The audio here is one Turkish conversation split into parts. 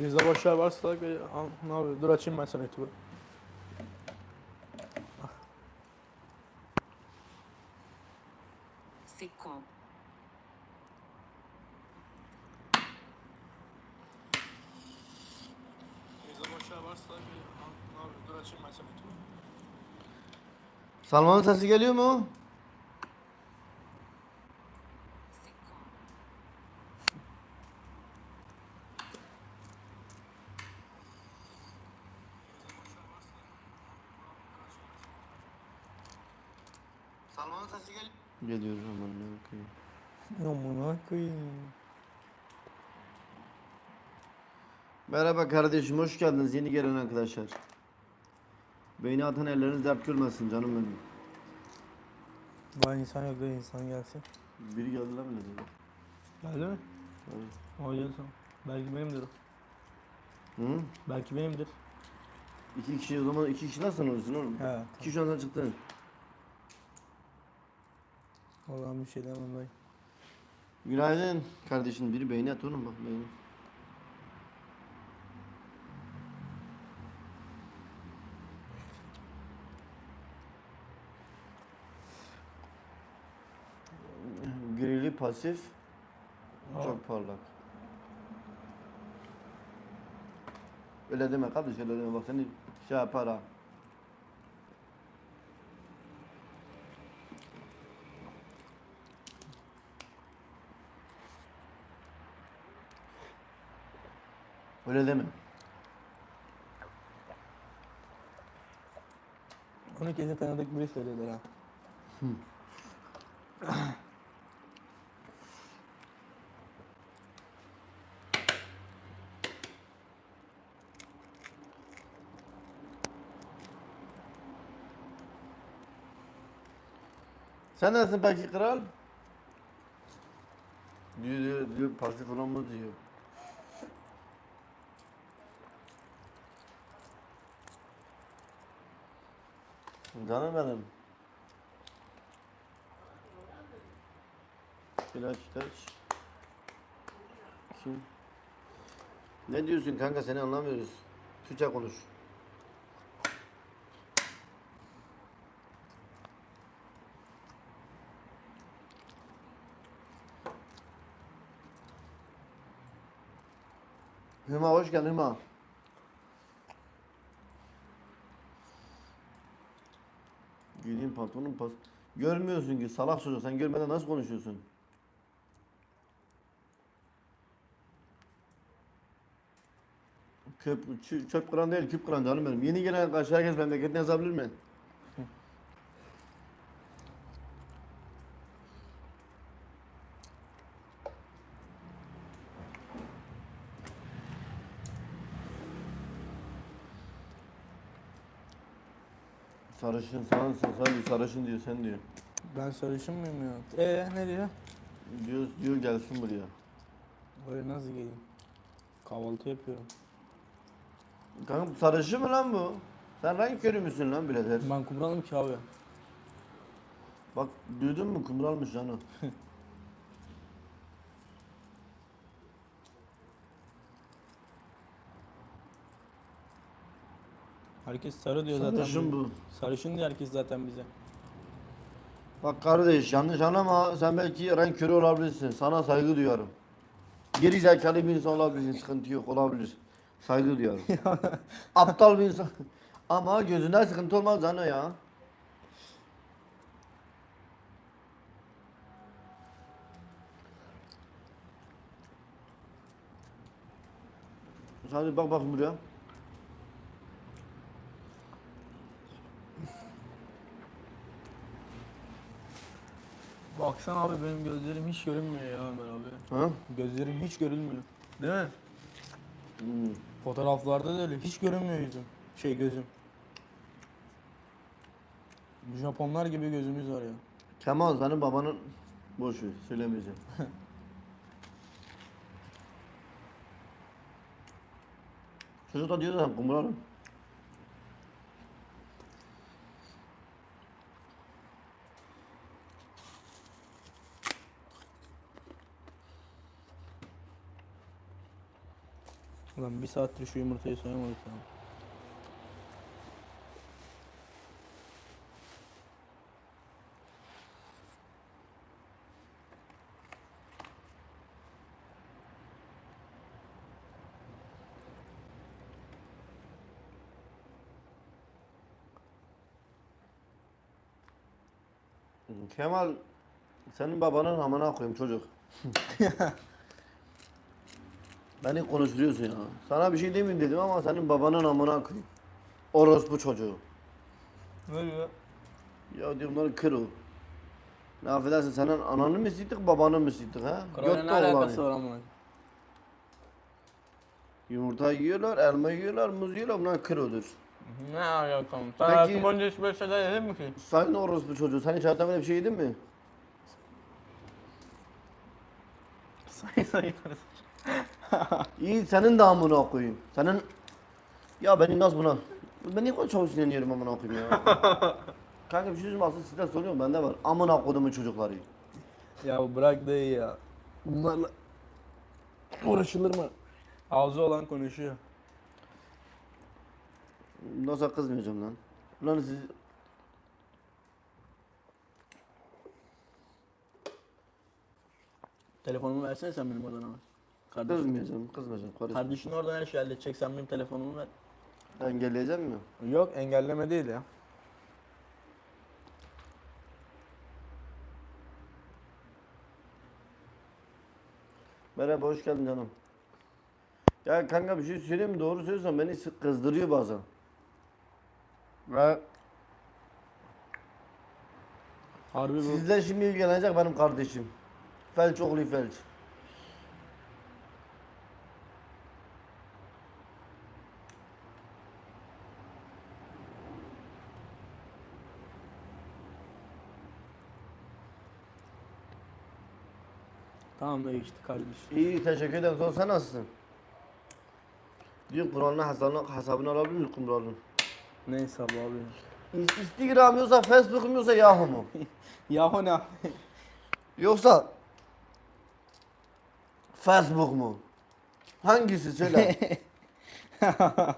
Bizde boşlar varsa bir al, ne yapıyor? Dur açayım ben sana YouTube'u. Sitcom. Bizde boşlar varsa al, ne yapıyor? Dur açayım ben sana YouTube'u. Salmanın sesi geliyor mu? Sitcom. Salmanın sesi geliyor. Geliyor aman ne bakayım. Amına koyayım. Merhaba kardeşim hoş geldiniz yeni gelen arkadaşlar. Beyni atan elleriniz dert görmesin canım benim. Daha insan yok da insan gelsin. Biri geldi lan bile dedi. Geldi mi? Tabii. O gelsin. Belki benimdir o. Hı? Belki benimdir. İki kişi o zaman iki kişi nasıl olursun oğlum? He. İki şu anda çıktın. Allah'ım bir şey demem dayı. Günaydın kardeşim biri beyni at oğlum bak beyni. Pasif çok parlak. Öyle deme kardeş öyle deme bak seni şey yapar ha. Öyle deme. Onu kesin tanıdık biri söyledi ha. Sen nasılsın peki kral? Diyor diyor diyor pasif falan mı diyor. Canım benim. İlaç ilaç. Kim? Ne diyorsun kanka seni anlamıyoruz. Türkçe konuş. Hüma hoş geldin Hüma. Giydiğin pantolonun pas... Görmüyorsun ki salak çocuk sen görmeden nasıl konuşuyorsun? Köp, çö- çöp kıran değil küp kıran canım benim. Yeni gelen karşı herkes memleketine yazabilir mi? Sarışın sansın sen sarışın diyor sen diyor. Ben sarışın mıyım ya? Eee ne diyor? Diyor, diyor gelsin buraya. Oraya nasıl geleyim? Kahvaltı yapıyorum. Kanka sarışın mı lan bu? Sen renk körü müsün lan birader? Ben kumralım ki abi. Bak duydun mu kumralmış canı. Herkes sarı diyor zaten. Sarışın bu. Sarışın diyor herkes zaten bize. Bak kardeş yanlış anlama sen belki renk körü olabilirsin. Sana saygı duyuyorum. Geri zekalı bir insan olabilirsin sıkıntı yok olabilir. Saygı duyuyorum. Aptal bir insan. Ama gözünden sıkıntı olmaz canı ya. Hadi bak bak buraya. Baksana abi benim gözlerim hiç görünmüyor ya Ömer abi. Ha? Gözlerim hiç görünmüyor. Değil mi? Hmm. Fotoğraflarda da öyle. Hiç görünmüyor yüzüm. Şey gözüm. Japonlar gibi gözümüz var ya. Kemal senin babanın boş ver söylemeyeceğim. Çocuk da diyor zaten kumralım. Ulan bir saattir şu yumurtayı soyamadık ya. Kemal senin babanın amına koyayım çocuk. Beni konuşturuyorsun ya. Sana bir şey demeyeyim dedim ama senin babanın amına koyayım. Orospu çocuğu. Ne diyor? Ya diyorum lan kır o. Ne affedersin senin ananı mı siktik babanı mı siktik ha? Göt ne alakası var amına? Yumurta yiyorlar, elma yiyorlar, muz yiyorlar bunlar kır odur. Ne alakası? Sen Peki- hayatım boyunca hiç böyle şeyler yedin mi ki? Sayın orospu çocuğu sen hiç hayatında böyle bir şey yedin mi? Say say İyi senin de amına koyayım. Senin... Ya benim nasıl buna... Ben niye çabuk sinirleniyorum amına koyayım ya? Kanka bir şey söyleyeyim aslında sizden soruyorum bende var. Amına kodumun çocukları. Ya bırak dayı ya. Bunlarla uğraşılır mı? Ağzı olan konuşuyor. Nasıl kızmayacağım lan? Ulan siz... Telefonumu versene sen benim oradan ama. Kardeşim. Kızmayacağım, kızmayacağım. Kardeşim. Kardeşin oradan her şeyi halledecek. Sen benim telefonumu ver. Engelleyecek mi? Yok engelleme değil ya. Merhaba, hoş geldin canım. Ya kanka bir şey söyleyeyim mi? Doğru söylüyorsan beni sık kızdırıyor bazen. Ve Harbi bu. sizle şimdi ilgilenecek benim kardeşim. Felç oğlu felç. Dayı işte kardeş. İyi teşekkür ederim. Sonra sen nasılsın? Diyor Kur'an'ın hesabını, hesabını alabilir miyim Kur'an'ın? Neyse abi abi. İn- Instagram yoksa Facebook mu yoksa Yahoo mu? Yahu ne? Yoksa Facebook mu? Hangisi söyle?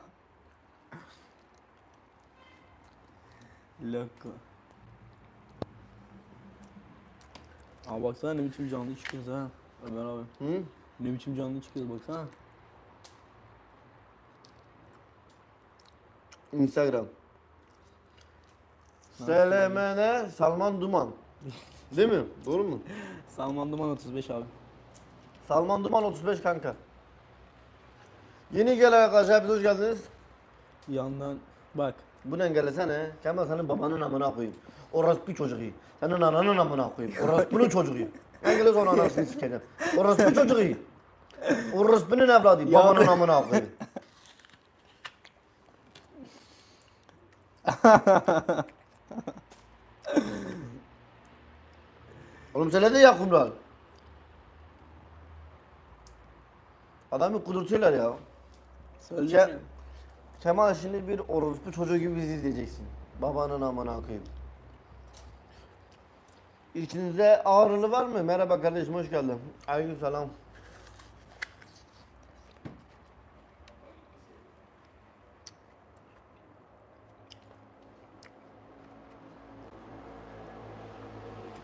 Loco. Abi baksana ne biçim canlı çıkıyoruz ha. Ömer abi. Hı? Ne biçim canlı çıkıyoruz baksana. Instagram. SLMN Salman Duman. Değil mi? Doğru mu? Salman Duman 35 abi. Salman Duman 35 kanka. Yeni gelen arkadaşlar hepiniz hoş geldiniz. Yandan bak. Bunu engellesene. Kemal senin babanın amına koyayım. Orospu çocuğu. Senin ananın amına koyayım. Orospu'nun çocuğu. Engelle sonra anasını sikeceğim. Orospu çocuğu. Orospu'nun evladı. Babanın amına koyayım. Oğlum söyledi ya kumral. Adamı kudurtuyorlar ya. Ke- Kemal şimdi bir orospu çocuğu gibi bizi izleyeceksin. Babanın amına koyayım. İçinizde ağrılı var mı? Merhaba kardeşim hoş geldin. Aleyküm selam.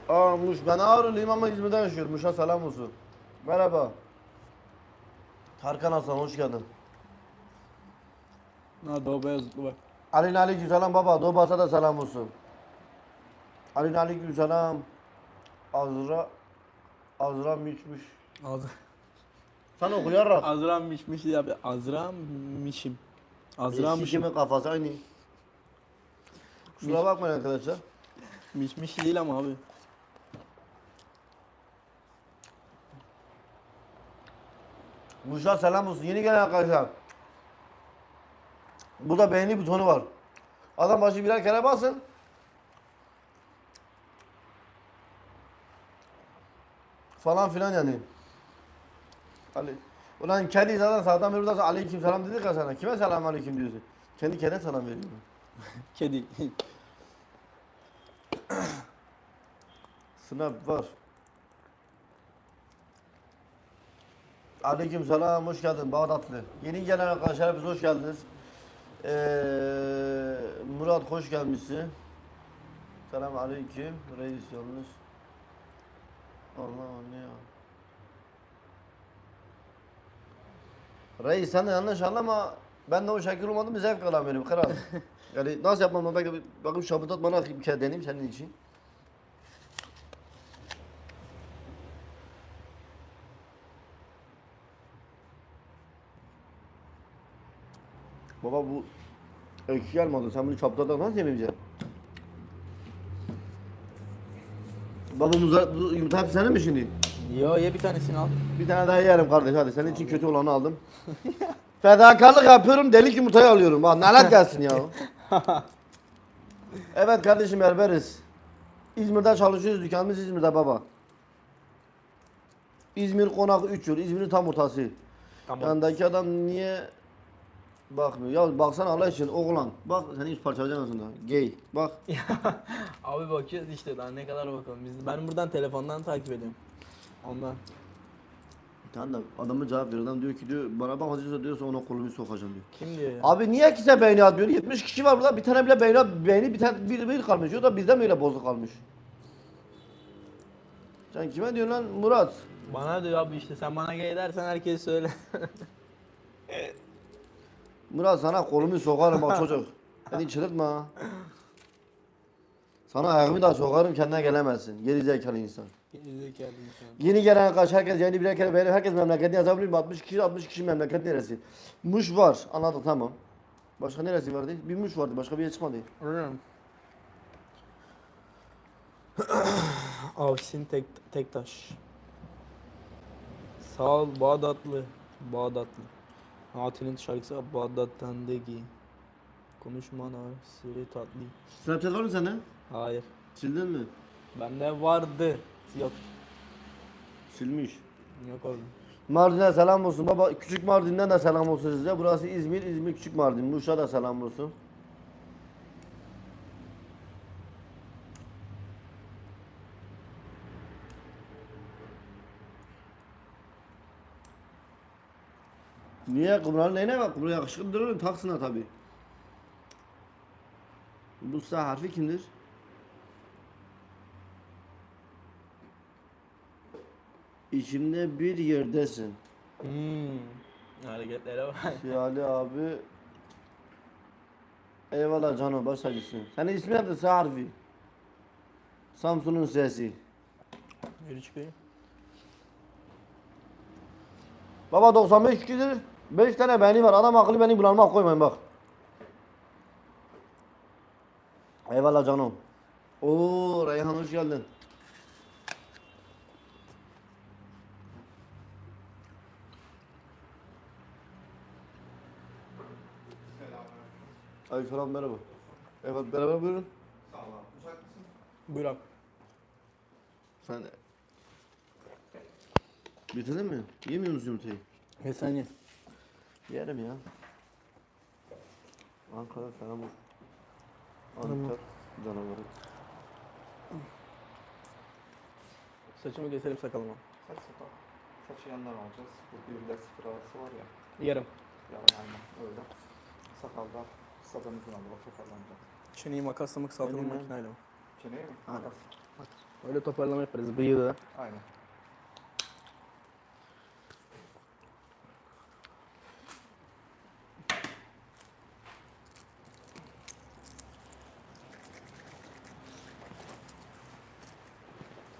Aa Muş ben ağrılıyım ama İzmir'de yaşıyorum. Muş'a selam olsun. Merhaba. Tarkan Hasan hoş geldin. Ha doğu beyazıtlı bak. Ali aleyküm selam baba. Dobas'a da selam olsun. Ali aleyküm selam. Azra Azra mişmiş. Az Sen oku yarrak. Azram mişmiş ya. Azram mişim. Azram mişim. Sikimin kafası aynı. Kusura bakmayın arkadaşlar. Mişmiş değil ama abi. Muş'a selam olsun. Yeni gelen arkadaşlar. Burada beğeni butonu var. Adam başı birer kere basın. Falan filan yani. Ali. Ulan kedi zaten sağdan beri burada aleyküm selam dedik ya sana. Kime selam aleyküm diyorsun? Kendi kendine selam veriyor. Kedi. Sınav var. Aleyküm selam, hoş geldin Bağdatlı. Yeni gelen arkadaşlar hepiniz hoş geldiniz. Ee, Murat hoş gelmişsin. Selam aleyküm. Reis yalnız. Allah ne ya. Reis sen de yanlış anlama. Ben de o şekil olmadım bir zevk alamıyorum kral. yani nasıl yapmam ben belki bakayım şabutat bana bir kere deneyeyim senin için. Baba bu ekşi gelmedi. Sen bunu çaptadan nasıl yemeyeceksin? Baba bu, yumurta hepsi senin mi şimdi? Yo ye bir tanesini al. Bir tane daha yerim kardeş hadi. Senin için kötü olanı aldım. Fedakarlık yapıyorum, delik yumurtayı alıyorum. Bak nalet gelsin ya. evet kardeşim berberiz. İzmir'de çalışıyoruz, dükkanımız İzmir'de baba. İzmir konak 3 yıl, İzmir'in tam ortası. Tamam. Yanındaki adam niye bakmıyor? Ya baksana Allah için oğlan. Bak seni hiç parçalayacağım aslında. Gay. Bak. Abi bakıyoruz işte daha ne kadar bakalım. Biz, ben buradan telefondan takip ediyorum. Ondan. Tamam da adamı cevap veriyor. Adam diyor ki diyor bana bak diyorsa diyorsa ona kolumu sokacağım diyor. Kim diyor ya? Abi niye kimse beğeni atmıyor? 70 kişi var burada. Bir tane bile beğeni, beğeni bir tane bir, bir kalmış. O da bizden mi öyle bozuk kalmış? Sen kime diyorsun lan Murat? Bana diyor abi işte sen bana gay dersen herkes söyle. Murat sana kolumu sokarım bak çocuk. Beni çıldırtma. Sana ayağımı da sokarım kendine gelemezsin. Geri zekalı insan. Yeni gelen arkadaş herkes yeni birer kere beğenir. Herkes memleketini yazabilir mi? 60 kişi 60 kişi memleket neresi? Muş var. Anladık tamam. Başka neresi vardı? Bir Muş vardı. Başka bir yer çıkmadı. Avsin tek, tek Sağ ol Bağdatlı. Bağdatlı. Atilla'nın şarkısı Bağdat'tan de ki. Konuşmana siri tatlı. Snapchat var mı sende? Hayır. Sildin mi? Bende vardı. Yok. Silmiş. Yok oğlum. Mardin'e selam olsun baba. Küçük Mardin'den de selam olsun size. Burası İzmir, İzmir Küçük Mardin. Muş'a da selam olsun. Niye? Kumralın neyine bak? Kumral yakışıklıdır oğlum. Taksına tabi. Bu sağ harfi kimdir? İçimde bir yerdesin. Hmm. Hareketlere bak. Şihali abi. Eyvallah canım baş tacısın. Senin ismin nedir sağ harfi? Samsun'un sesi. Yürü çıkayım. Baba 95 kişidir. 5 tane beni var. Adam akıllı beni bulanmak koymayın bak. Eyvallah canım. Oo Reyhan hoş geldin. Aleykümselam merhaba. Evet beraber buyurun. Buyur abi. Sen Bitirdin mi? Yemiyor musun yumurtayı? Ve sen ye. Yerim ya. Ankara olsun. Ankara canavarı. Saçımı keselim sakalımı. Saç sakal. Saçı yandan alacağız. Burada bir de sıfır arası var ya. Yarım. Ya aynen öyle. Sakalda kısadan uzun aldı. Toparlanacak. Çeneyi makasla mı kısaltalım Benim makineyle mi? Çeneye mi? Ha. Makas. Öyle toparlama yaparız. Bıyığı da. Aynen.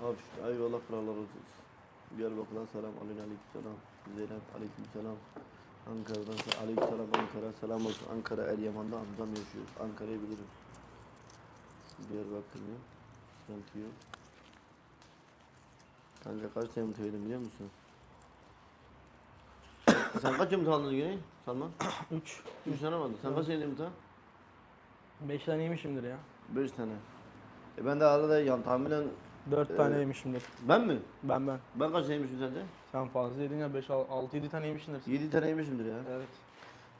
Abi eyvallah krallar olsun. Diyarbakır'dan selam, Alin aleyküm selam. Zeynep aleyküm selam. Ankara'dan selam, Ankara selam olsun. Ankara Eryaman'da amcam yaşıyor. Ankara'yı bilirim. Diyarbakır mı? Sıkıntı yok. Kanka kaç tane yumurta biliyor musun? Sen kaç yumurta aldın Güney? Salman? 3. 3 tane mi aldın? Sen kaç yedin yumurta? 5 tane yemişimdir ya. 5 tane. E ben de arada yan tahminen 4 Ee, tane yemişimdir. ben mi? Ben ben. Ben kaç tane yemişim sence? Sen fazla yedin ya 5 6 7 tane yemişsindir. 7 tane yemişimdir ya. Evet.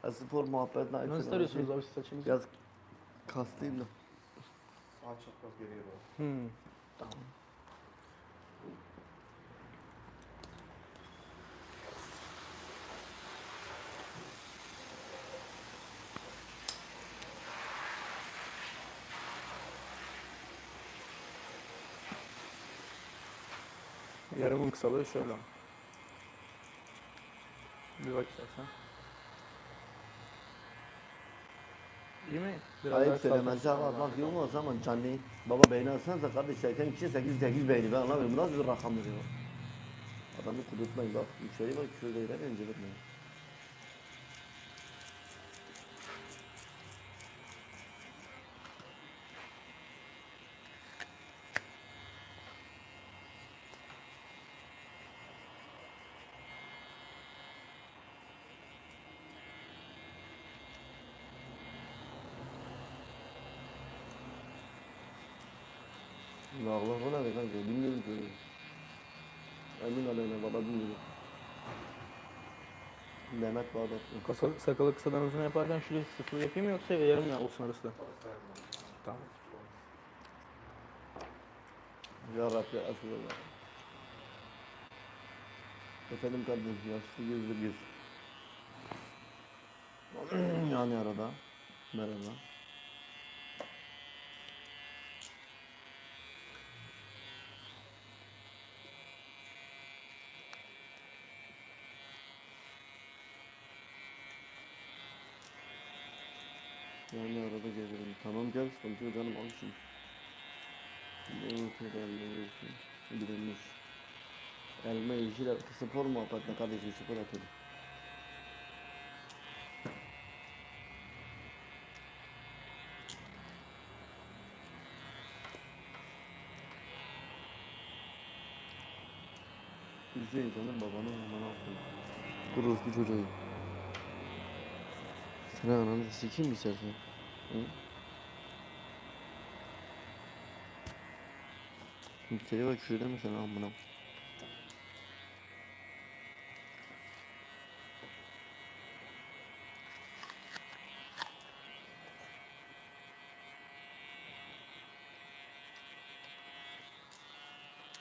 Ya spor muhabbet ne Nasıl tarıyorsunuz abi siz saçınızı? Biraz kaslıyım da. Sağ çapraz geriye doğru. Hmm. Tamam. Yarımın kısalığı şöyle. Bir bak istersen. İyi mi? Biraz Ayıp söylemesi var. Bak yok o zaman canlı. Baba beğeni alsanıza kardeş 80 kişi 8 8 beğeni. Ben anlamıyorum. Bu nasıl bir rakamdır ya? Adamı kudurtmayın bak. Müşteri var küfür değil. Bence Bağlar bana be kanka. Bilmiyorum ki. Emin aleyna valla bilmiyorum. Mehmet Bağdat. Kasa, sakalı kısadan uzun yaparken şöyle sıfır yapayım mı yoksa yarım ya olsun arası da. Tamam. Ya Rabbi Resulallah. Efendim kardeşim yaşlı gözlü göz. yani arada. Merhaba. Yani arada Tamam gel yok canım al şunu. Yiyorsun? Bilinmiş. Elma yeşil spor muhabbetle kardeşim spor atıyor. Hüseyin senin babanın amına koyayım. Kuruslu çocuğu. Sen ananı sikeyim mi istersen? Hı? Müşteri bak şurada mı sen amına?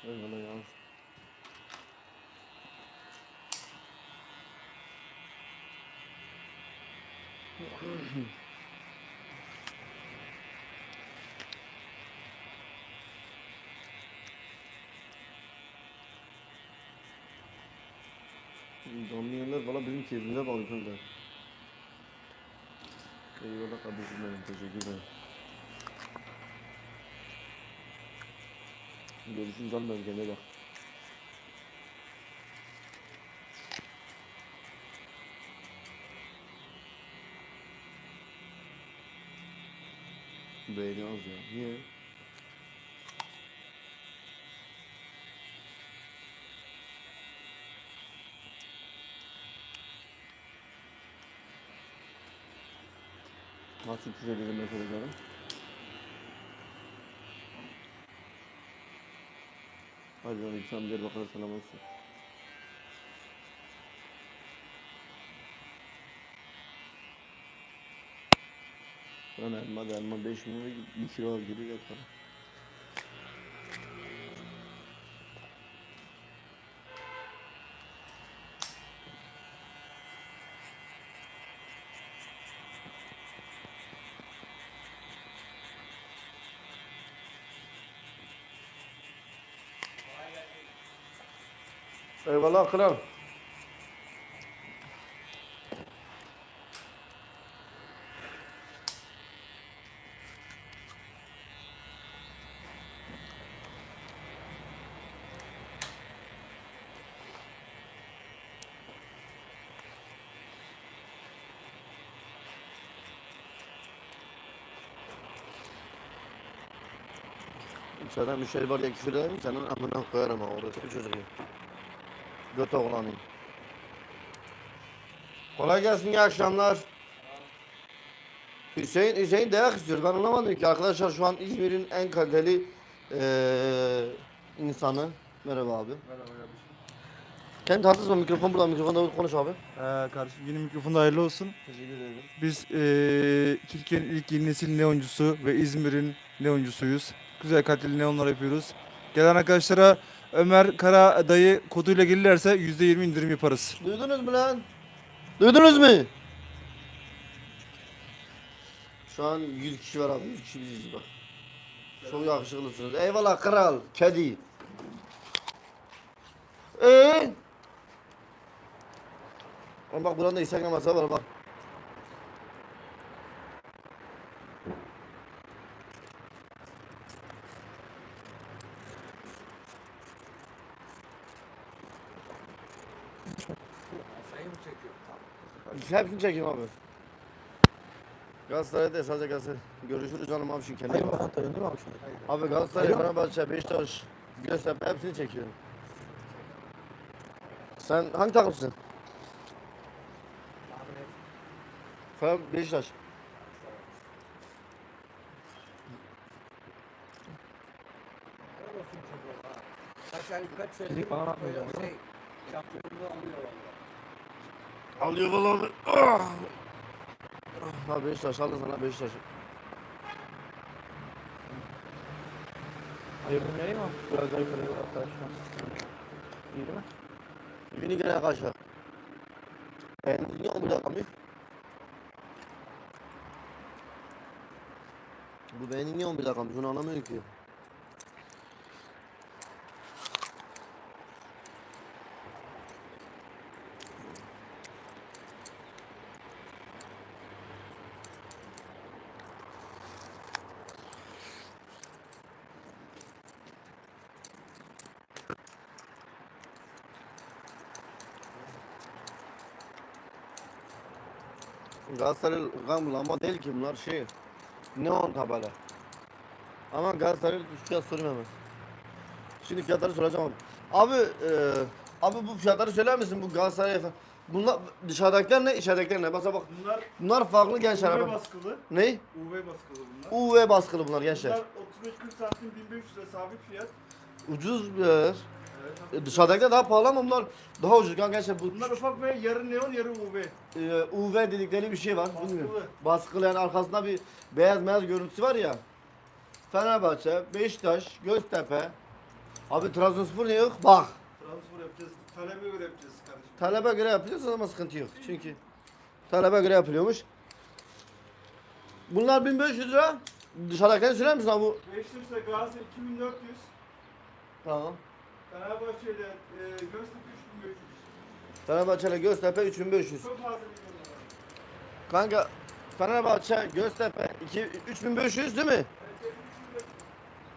Eyvallah ya. Canlı yayınlar valla bizim keyfimize bağlı kanka. Eyvallah kardeşim benim teşekkür ederim. Görüşürüz lan kendine bak. Beğeni az ya. Niye? Nasıl mesela canım? Hadi lan insan bir bakalım selam olsun. Lan elma da elma 5 milyon 1 kilo al geri Eyvallah kral. İçeride müşteri var diye küfür ederim senin amına koyarım ha bir çocuk ya. Göt oğlanıyım. Kolay gelsin iyi akşamlar. Hüseyin, Hüseyin dayak istiyor. Ben anlamadım ki arkadaşlar şu an İzmir'in en kaliteli eee insanı. Merhaba abi. Merhaba kardeşim. Kendi tartışma mikrofon burada mikrofonda konuş abi. Ee, kardeşim yeni mikrofonda hayırlı olsun. Teşekkür ederim. Biz eee Türkiye'nin ilk yeni nesil neoncusu ve İzmir'in neoncusuyuz. Güzel kaliteli neonlar yapıyoruz. Gelen arkadaşlara Ömer Kara dayı koduyla gelirlerse %20 indirim yaparız. Duydunuz mu lan? Duydunuz mu? Şu an 100 kişi var abi. 100 kişi biziz bak. Çok yakışıklısınız. Eyvallah kral. Kedi. Eee? Bak buranın da Instagram hesabı var bak. Hepsini çekeyim abi. Galatasaray'da sadece Galatasaray. Görüşürüz canım abi şimdi kendine Hayır bak. atarım değil mi abi şimdi? Abi Galatasaray. Fenerbahçe, Beşiktaş, Göztepe hepsini çekiyorum. Sen hangi takımsın? Fener, Beşiktaş. Fizik falan atmayacağım değil mi? Alıyor vallahi. Ah! Ha Beşiktaş aldı sana Beşiktaş. Ayırdım yayı mı? Biraz daha yukarıya hatta şu an. İyi değil mi? Yeni gene arkadaşlar. Ben niye 11 dakika mı? Bu beğeni niye 11 dakika mı? Şunu anlamıyorum ki. Galatasaray gam lamba değil ki bunlar şey. Neon tabela. Ama Galatasaray fiyat sorayım hemen. Şimdi fiyatları soracağım abi. Abi e, abi bu fiyatları söyler misin bu Galatasaray? Bunlar dışarıdakiler ne içeridekiler ne? Bak bak Bunlar bunlar farklı gençler UV abi. baskılı. Ne? UV baskılı bunlar. UV baskılı bunlar gençler. Bunlar 35-40 santim 1500 lira sabit fiyat. Ucuz bir. E, dışarıdakiler daha pahalı ama bunlar daha ucuz kan gençler. Bu Bunlar ufak ve yarı neon yarı UV. e, UV dedikleri bir şey var. Baskılı. Bilmiyorum. Baskılı yani arkasında bir beyaz beyaz görüntüsü var ya. Fenerbahçe, Beşiktaş, Göztepe. Abi Trabzonspor ne yok? Bak. Transfer yapacağız. Talebe göre yapacağız kardeşim. Talebe göre yapıyoruz ama sıkıntı yok. Çünkü talebe göre yapılıyormuş. Bunlar 1500 lira. Dışarıdakileri söyler misin abi bu? Beşiktaş'ta Galatasaray 2400. Tamam. Fenerbahçe'yle e, Göztepe 3500. Fenerbahçe ile Göztepe 3500. Çok fazla bir var. Kanka Fenerbahçe, Göztepe 2, 3500 değil mi?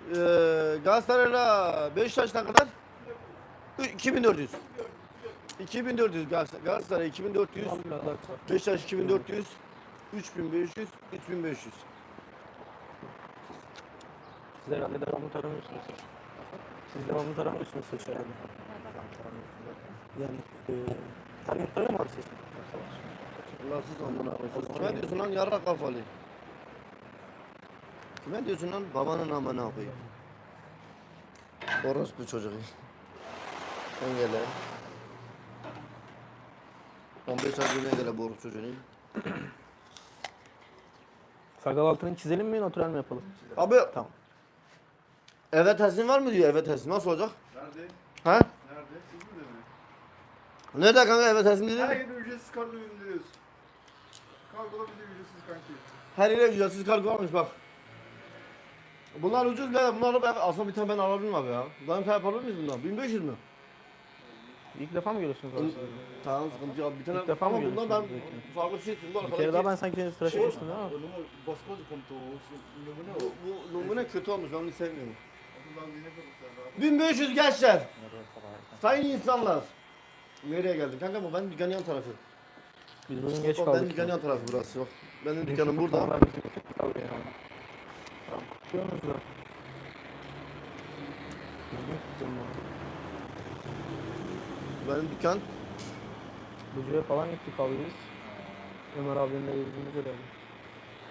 Ee, Galatasaray'la Beşiktaş ne kadar? Ü- 2400. 2400 Galatasaray, Galatasaray 2400, Tamam biraz daha kısa. Beşiktaş 2400, 3500, 3500. Siz herhalde devamlı taramıyorsunuz. Siz devamlı taramıyorsunuz herhalde. Yani e, her gün tarıyor mu abi siz? Allahsız amına. Kime diyorsun lan yarrak kafalı? Kime diyorsun lan babanın amına koyayım? Orospu çocuğu. Sen gel lan. 15 ay güne gele bu orospu çocuğunu. Sakal altını çizelim mi natürel mi yapalım? Abi Tamam. Eve teslim var mı diyor eve teslim nasıl olacak? Nerede? Ha? Nerede? İzmir'de mi? Nerede kanka eve teslim Her dedi? yerde ücretsiz kargo gönderiyoruz. Kargoda bize ücretsiz kanki. Her yere ücretsiz kargo varmış bak. Bunlar ucuz be. Bunları ben aslında bir tane ben alabilirim abi ya. Bundan tane yapabilir miyiz bundan? 1500 mü? İlk defa mı görüyorsunuz abi? Tamam sıkıntı yok. Bir tane İlk defa mı ama bundan ben farklı bir şey istedim. Bu Bir kere daha ben sanki tıraş etmiştim değil mi? Numara baskoz komutu o. Numune bu, o. bu numune kötü olmuş ben onu sevmiyorum. Ondan yine kalırsa. 1500 gençler. Sayın insanlar. Nereye geldik? Kanka bu ben dükkanın yan tarafı. Bugün geç kaldık. benim dükkanın yan tarafı burası. Bak. Benim dükkanım burada. ben. Benim dükkan. Bucu'ya falan gittik abi biz. Ömer abinin de yüzünü görelim.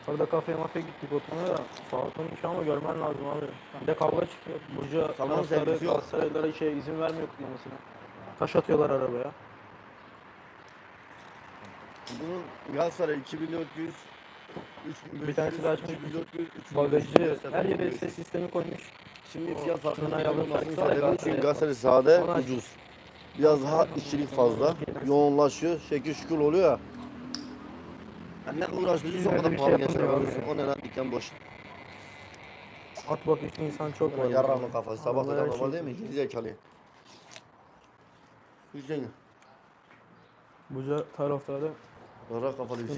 Orada kafeye mafya gittik oturmaya da saat 12 ama görmen lazım abi. Bir de kavga çıkıyor. Burcu Tamam, taraftarı sevgisi yok. Galatasaraylılara şey izin vermiyor kutlamasına. Taş atıyorlar arabaya. Bunun Galatasaray 2400 3500, Bir tanesi de açmış. 2400, 3500, Bagajı her yere ses sistemi koymuş. Şimdi fiyat farkı Şundan yavrum olmasını saksı var ya, istedim çünkü Galatasaray. Galatasaray sade ucuz. Biraz daha işçilik fazla. Yoğunlaşıyor. Şekil şükür oluyor ya. Ne uğraştırıyorsun o kadar pahalı şey yapılmıyor alıyorsun. O ne lan dükkan boş. At bakışlı insan çok var. Yarrağımın kafası. Sabah da her normal şey- değil mi? Geri zekalı. Hüseyin. Buca taraftarı Kara kafalı bir şey.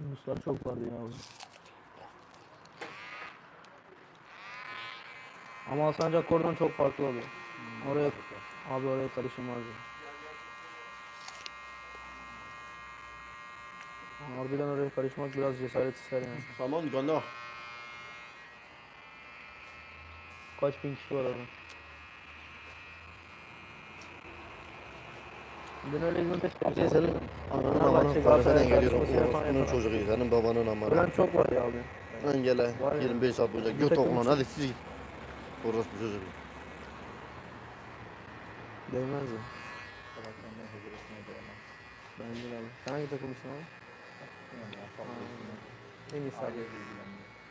Yunuslar çok vardı ya. Ama Alsancak kordon çok farklı oluyor. Oraya abi oraya karışılmaz. ya. Harbiden oraya karışmak biraz cesaret ister yani. Tamam gönder. Kaç bin kişi var orada? Dün öyle hizmet ettik. Senin ananın babanın Galatasaray parasına geliyorum. yapan. çocuğu senin babanın amına. Ölen çok var ya abi. Lan gele. Var ya. 25 saat boyunca göt oğlan için. hadi siz git. Orası bu çocuk. Değmez ya. Bence de abi. Sen hangi takımlısın abi? En iyisi abi.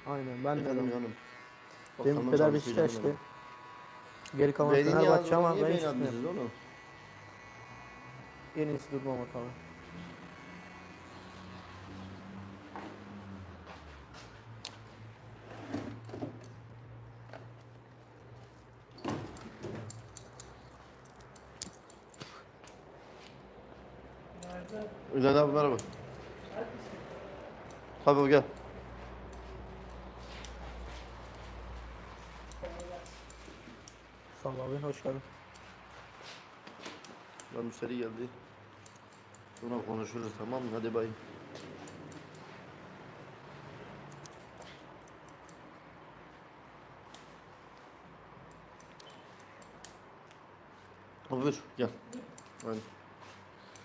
Aynen ben de Efendim canım. Benim çalışacağım Beşiktaş'tı. Geri kalan Fenerbahçe ama ben hiç oğlum? En iyisi durmamak abi. Ülal abi merhaba. Abi, gel. Sağ ol abi hoş geldin. Ben müşteri geldi. Sonra konuşuruz tamam mı? Hadi bay. Buyur gel. Aynen.